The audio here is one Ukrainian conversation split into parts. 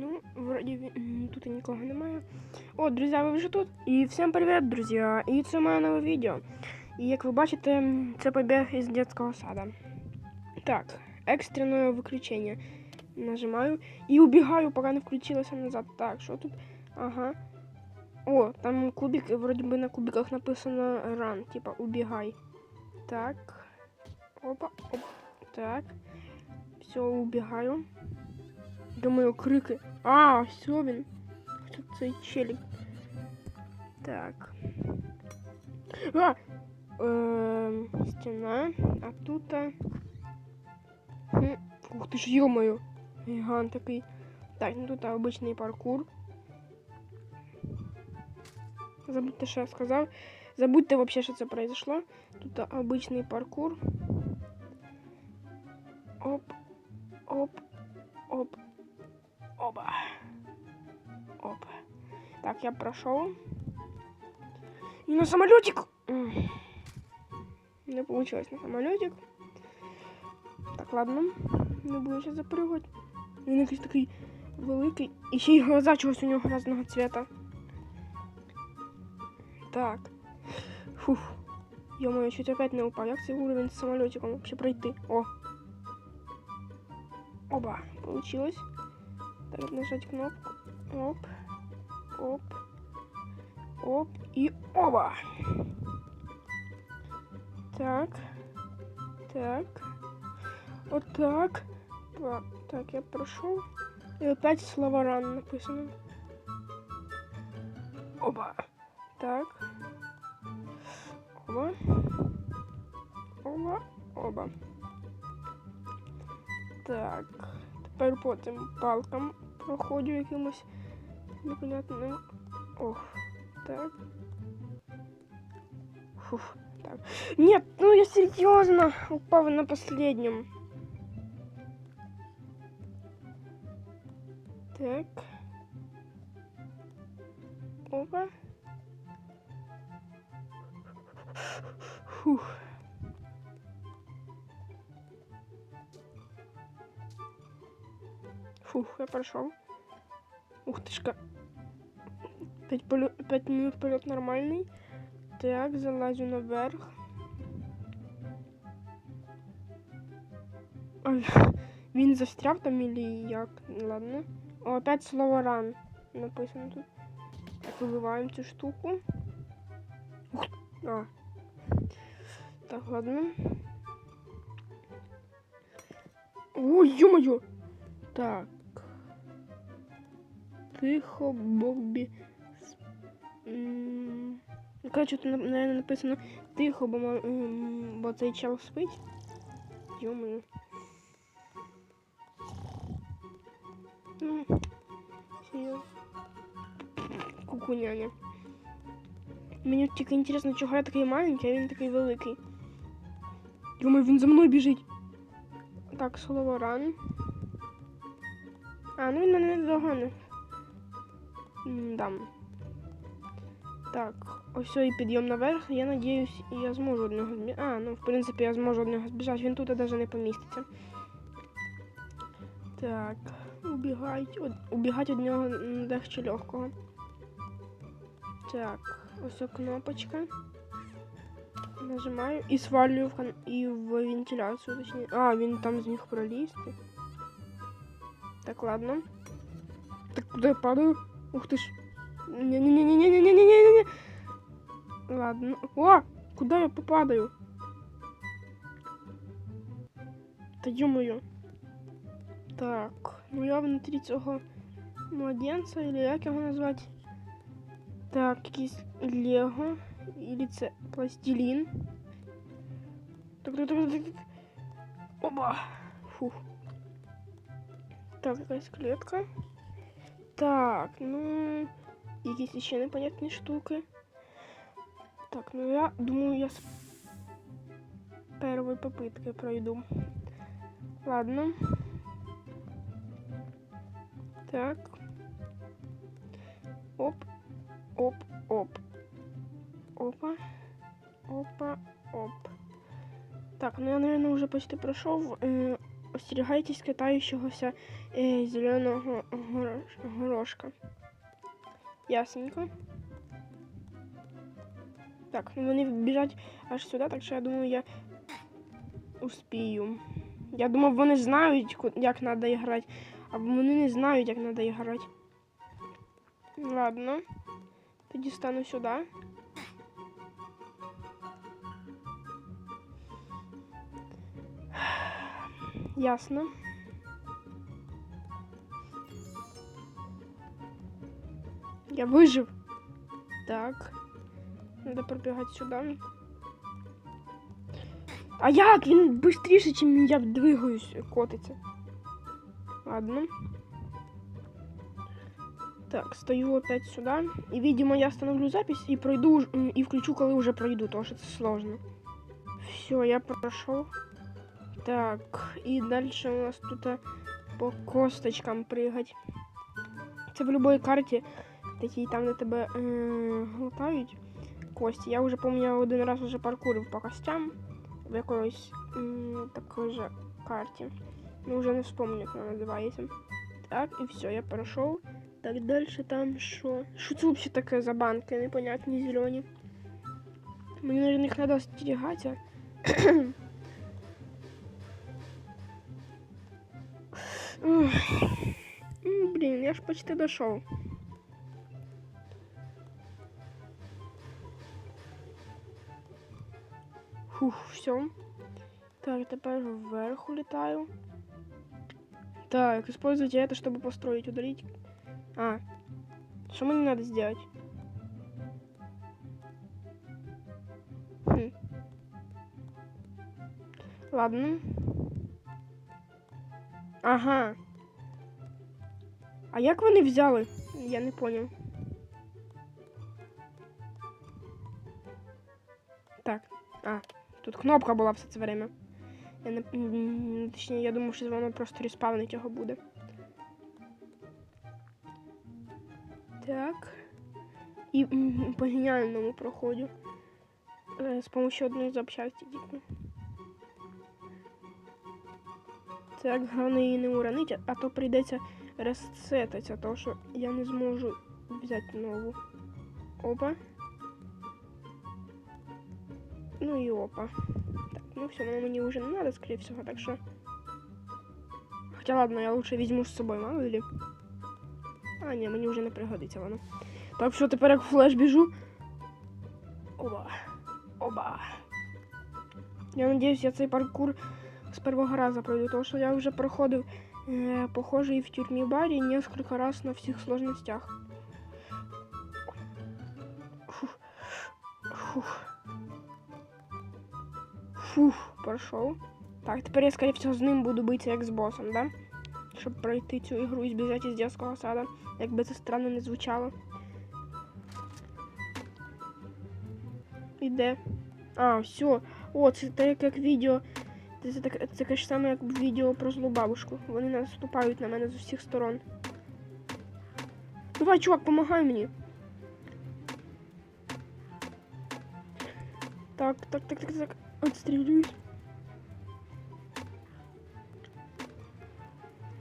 Ну, вроді тут і нікого немає. О, друзі, ви вже тут. І всім привіт, друзі! І це моє нове відео. І як ви бачите, це побіг із дитячого сада. Так, екстрене виключення. Нажимаю і убігаю, поки не включилося назад. Так, що тут? Ага. О, там кубик, вроді би на кубиках написано run, типа убігай. Так. Опа, оп. Так. Все, убігаю. Думаю, крики. А, все він. Хто цей челік? Так. А! Ем, стіна. А тут. а, Ух ти ж, йо-моє. Гігант такий. Так, ну тут обичний паркур. Забудьте, що я сказав. Забудьте вообще, що це произошло. Тут обичний паркур. Оп. Оп. Оп. Оба. Оп. Так, я прошел. И на самолетик. М. Не получилось на самолетик. Так, ладно. Не буду сейчас запрыгать. Він якийсь такий великий. І ще й глаза чогось у нього різного цвета. Так. Фух. Ё-моё, чуть опять не упав. Як цей уровень з самолетиком вообще пройти? О. Оба. Получилось. Так, нажать кнопку. Оп. Оп. Оп. И оба. Так. Так. Вот так. Так, я прошел. И опять слово ран написано. Оба. Так. Оба. Оба. Оба. Так. Тепер по цим палкам проходжу якимось непонятним. Ох, так. Фух, так. Нет, ну я серьезно упал на последнем. Так. Опа. Фух. Фух, я прошел. Ух ты шка. Пять, полё... Пять минут полет нормальный. Так, залазю наверх. Ой, він застряв там или як? Ладно. О, опять слово ран написано тут. Так, вибиваємо цю штуку. Ух, а. Так, ладно. Ой, ё-моё! Так. Тихо, Ну, коротше, тут, наверное, написано тихо, бо, бо цей чел спить. Йомаю. Серйозно. Кукуняня. Мені тільки інтересно, чого я такий маленький, а він такий великий. Йомаю, він за мною біжить. Так, слово ран. А, ну він мене не догонив. Дам. Так, ось і підйом наверх. Я надіюсь, я зможу одного збіжати. А, ну в принципі я зможу одного збіжати, він тут навіть не поміститься. Так, убігать. Од... Від нього м, легче легкого. Так, ось кнопочка. Нажимаю і свалюю в, кон... і в вентиляцію, точніше. А, він там зміг пролізти. Так, ладно. Так куди я падаю? Ух ты ж. Не-не-не-не-не-не-не-не-не. Ладно. О! Куда я попадаю? Та ё-моё. Так, ну я внутрі цього младенця, или як його назвати? Так, якийсь Лего. Или це пластилін. Так, так, так, так, так. Оба! Фух. Так, якась клетка. Так, ну, якісь ще непонятні штуки. Так, ну я думаю, я з першої попитки пройду. Ладно. Так. Оп, оп, оп. Опа. Опа, оп. Так, ну я, наверное, уже почти пройшов. Остерігайтесь катаючогося е, зеленого горошка. Ясненько. Так, ну вони біжать аж сюди, так що я думаю, я успію. Я думав, вони знають, як треба грати, а вони не знають, як треба грати. Ладно. Тоді стану сюди. Ясно. Я вижив. Так. Надо пробігати сюди. А як? Він швидше, ніж я двигаюсь, котиться. Ладно. Так, стою опять сюда. И, видимо, я остановлю запись и пройду, и включу, коли уже пройду, потому что это сложно. Все, я прошел. Так, и дальше у нас тут по косточкам прыгать. Це в будь-якій карті, такій там, де тебе е, глотають кості. Я вже пам'ятаю, я один раз уже паркурив по костям в якоїсь м, такій же карті. Ну, вже не вспомню, як вона називається. Так, і все, я пройшов. Так, дальше там що? Що це взагалі таке за банки, непонятні зелені? Мені на них треба остерігатися. Блін, я ж почти дошов. Фух, все. Так, тепер вверх улетаю. Так, используйте это, чтобы построить, удалить. А, что мне надо сделать? Хм. Ладно. Ага. А як вони взяли? Я не понял. Так, а, тут кнопка була все це время. Я не, точніше, я думав, що воно просто респавнить його буде. Так. І по геніальному проходю. Е, З помощью одної запчасті тільки. Так, головне її не уронити, а то прийдеться розсетатися, тому що я не зможу взяти нову. Опа. Ну і опа. Так, ну все, воно мені вже не надо, скорее всего, так що. Хоча ладно, я лучше візьму з собою, мало ли. А, ні, мені вже не пригодиться воно. Так що тепер як флеш біжу. Оба. Оба. Я надіюсь, я цей паркур з першого разу пройду, тому що я вже проходив е, похожий в тюрмі барі несколько раз на всіх сложностях. Фух. Фух. Фух, пройшов. Так, тепер я, скорее всего, з ним буду з босом, да? Щоб пройти цю ігру і збіжати із дитячого сада, як би це странно не звучало. Іде. А, все. О, це так як відео. Це, це, так, це таке ж саме, як відео про злу бабушку. Вони наступають на мене з усіх сторон. Давай, чувак, помагай мені. Так, так, так, так, так. Отстрілююсь.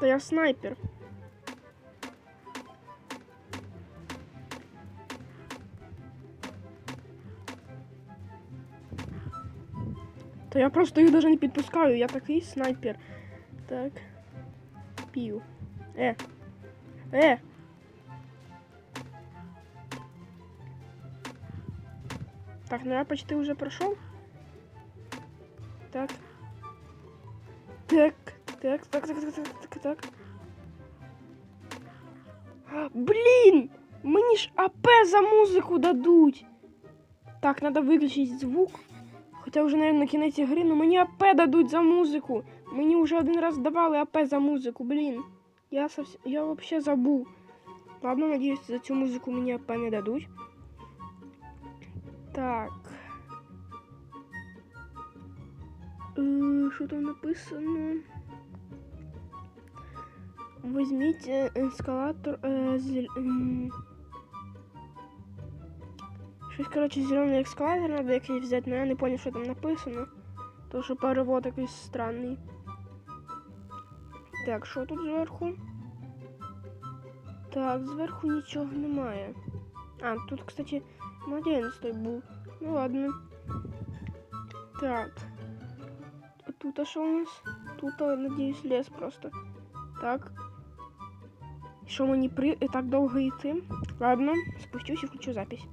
Та я снайпер. Та я просто їх даже не підпускаю, я такий снайпер. Так. Пів. Е. Е. Так, ну я почти уже прошел. Так. Так, так, так, так, так, так, так, так. А, Блін! Мені ж АП за музику дадуть. Так, треба виключити звук. Хоча вже, наверное, кінець гри, ну мені АП дадуть за музику. Мені вже один раз давали АП за музику, блін. Я совсем... я вообще забув. Ладно, надіюсь, за цю музику мені АП не дадуть. Так. Е, Що там написано? Візьміть е, ескалатор. Е, м. Щось, коротше, зелений ескалатор треба якийсь взяти, але я не понял, що там написано. Тому що перевод якийсь странний. Так, що тут зверху? Так, зверху нічого немає. А, тут, кстати, младенець той був. Ну ладно. Так. А тут а що у нас? Тут, а, надіюсь, лес просто. Так. Що мені при так довго йти? Ладно, спущусь і включу запись.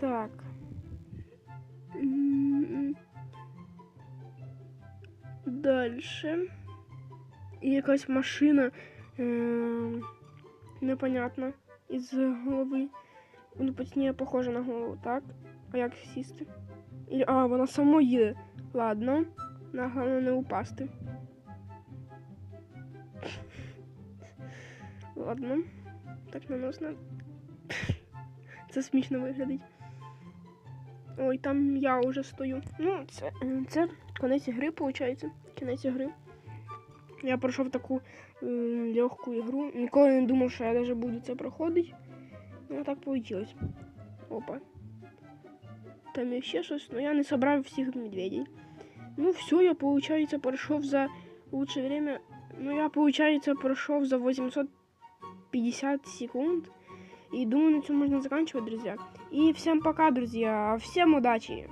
Так. Дальше. І якась машина. Е- непонятна. Із голови. Ну, точніше, похожа на голову, так? А як сісти? І, а, вона само їде. Ладно. На головне не упасти. Ладно. Так наносно. Це смішно виглядить. Ой, там я вже стою. Ну, це, це конець гри, виходить. Кінець гри. Я пройшов таку е, легку ігру. Ніколи не думав, що я навіть буду це проходити. Ну, так вийшло. Опа. Там є ще щось, але я не собрав всіх медведей. Ну, все, я, виходить, пройшов за лучшее время. Ну, я, виходить, пройшов за 850 секунд. И думаю, на этом можно заканчивать, друзья. И всем пока, друзья. Всем удачи!